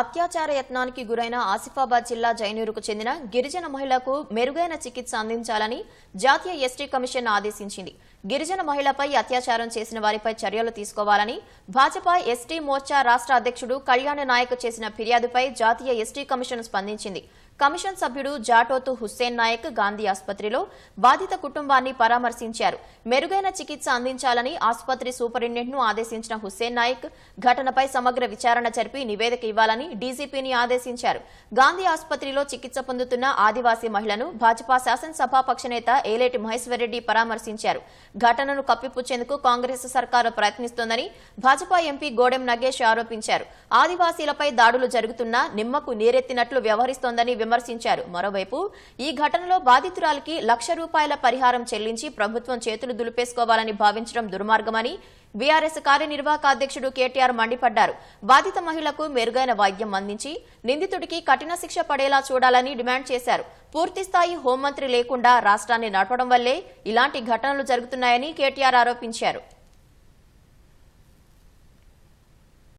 అత్యాచార యత్నానికి గురైన ఆసిఫాబాద్ జిల్లా జైనూరుకు చెందిన గిరిజన మహిళకు మెరుగైన చికిత్స అందించాలని జాతీయ ఎస్టీ కమిషన్ ఆదేశించింది. గిరిజన మహిళపై అత్యాచారం చేసిన వారిపై చర్యలు తీసుకోవాలని భాజపా ఎస్టీ మోర్చా రాష్ట్ర అధ్యక్షుడు కళ్యాణ నాయక్ చేసిన ఫిర్యాదుపై జాతీయ ఎస్టీ కమిషన్ స్పందించింది. కమిషన్ సభ్యుడు జాటోతు హుస్సేన్ నాయక్ గాంధీ ఆసుపత్రిలో బాధిత కుటుంబాన్ని పరామర్శించారు. మెరుగైన చికిత్స అందించాలని ఆసుపత్రి సూపరింటెండెంట్ను ఆదేశించిన హుస్సేన్ నాయక్ ఘటనపై సమగ్ర విచారణ జరిపి నివేదిక ఇవ్వాలని డీజీపీని ఆదేశించారు. గాంధీ ఆసుపత్రిలో చికిత్స పొందుతున్న ఆదివాసీ మహిళను భాజపా శాసనసభాపక్ష నేత ఏలేటి మహేశ్వరరెడ్డి పరామర్శించారు. ఘటనను కప్పిపుచ్చేందుకు కాంగ్రెస్ సర్కారు ప్రయత్నిస్తోందని భాజపా ఎంపీ గోడెం నగేష్ ఆరోపించారు. ఆదివాసీలపై దాడులు జరుగుతున్నా నిమ్మకు నీరెత్తినట్లు వ్యవహరిస్తోందని విమర్శించారు. మరోవైపు ఈ ఘటనలో బాధితురాలికి లక్ష రూపాయల పరిహారం చెల్లించి ప్రభుత్వం చేతులు దులిపేసుకోవాలని భావించడం దుర్మార్గమని బీఆర్ఎస్ కార్యనిర్వాహక అధ్యక్షుడు కేటీఆర్ మండిపడ్డారు. బాధిత మహిళకు మెరుగైన వైద్యం అందించి నిందితుడికి కఠిన శిక్ష పడేలా చూడాలని డిమాండ్ చేశారు. పూర్తిస్థాయి హోంమంత్రి లేకుండా రాష్ట్రాన్ని నడపడం వల్లే ఇలాంటి ఘటనలు జరుగుతున్నాయని కేటీఆర్ ఆరోపించారు.